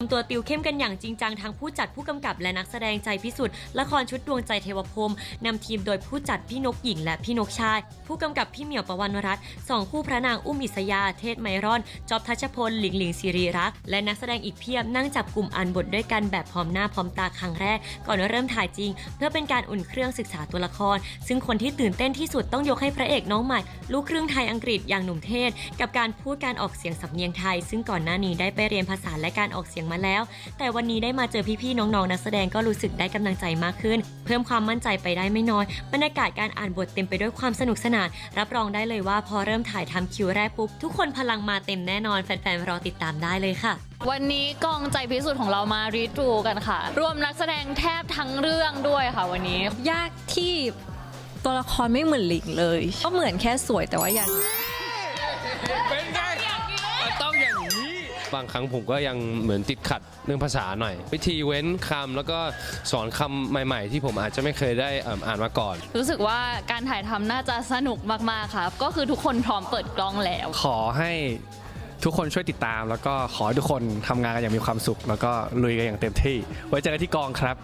ทำตัวติวเข้มกันอย่างจริงจังทั้งผู้จัดผู้กำกับและนักแสดงใจพิสุทธิ์ละครชุดดวงใจเทวพรมนำทีมโดยผู้จัดพี่นกหญิงและพี่นกชาย ผู้กำกับพี่เหมียวประวันรัตน์สองคู่พระนางอุ้มอิสยา เทศไมรอนจอบทัชพลหลิงหลิงศิริรักษ์และนักแสดงอีกเพียบนั่งจับกลุ่มอ่านบทด้วยกันแบบพร้อมหน้าพร้อมตาครั้งแรก ก่อนเริ่มถ่ายจริง เพื่อเป็นการอุ่นเครื่องศึกษาตัวละคร ซึ่งคนที่ตื่นเต้นที่สุดต้องยกให้พระเอกน้องใหม่ลูกครึ่งไทยอังกฤษอย่างหนุ่มเทศ กับการพูดการออกเสียงสำเนียงไทย ซึ่งก่อนหน้านี้ได้ไปเรียนภาษาและการออกเสียงมาแล้ว แต่วันนี้ได้มาเจอพี่ๆน้องๆนักแสดงก็รู้สึกได้กำลังใจมากขึ้น เพิ่มความมั่นใจไปได้ไม่น้อย บรรยากาศการอ่านบทเต็มไปด้วยความสนุกสนาน รับรองได้เลยว่าพอเริ่มถ่ายทำคิวแรกปุ๊บทุกคนพลังมาเต็มแน่นอนแฟนๆรอติดตามได้เลยค่ะ วันนี้กองใจพิสูจน์ของเรามารีทรูกันค่ะ รวมนักแสดงแทบทั้งเรื่องด้วยค่ะวันนี้ ยากที่ตัวละครไม่เหมือนหลิงเลย ก็เหมือนแค่สวยแต่ว่ายังเป็นไงมันต้องอย่างนี้ บางครั้งผมก็ยังเหมือนติดขัดเรื่องภาษาหน่อย วิธีเว้นคำแล้วก็สอนคำใหม่ๆ ที่ผมอาจจะไม่เคยได้เอิ่มอ่านมาก่อน รู้สึกว่าการถ่ายทำน่าจะสนุกมาก ๆค่ะก็คือทุกคนพร้อมเปิดกล้องแล้ว ขอให้ทุกคนช่วยติดตาม แล้วก็ขอให้ทุกคนทำงานกันอย่างมีความสุข แล้วก็ลุยกันอย่างเต็มที่ ไว้เจอกันที่กองครับ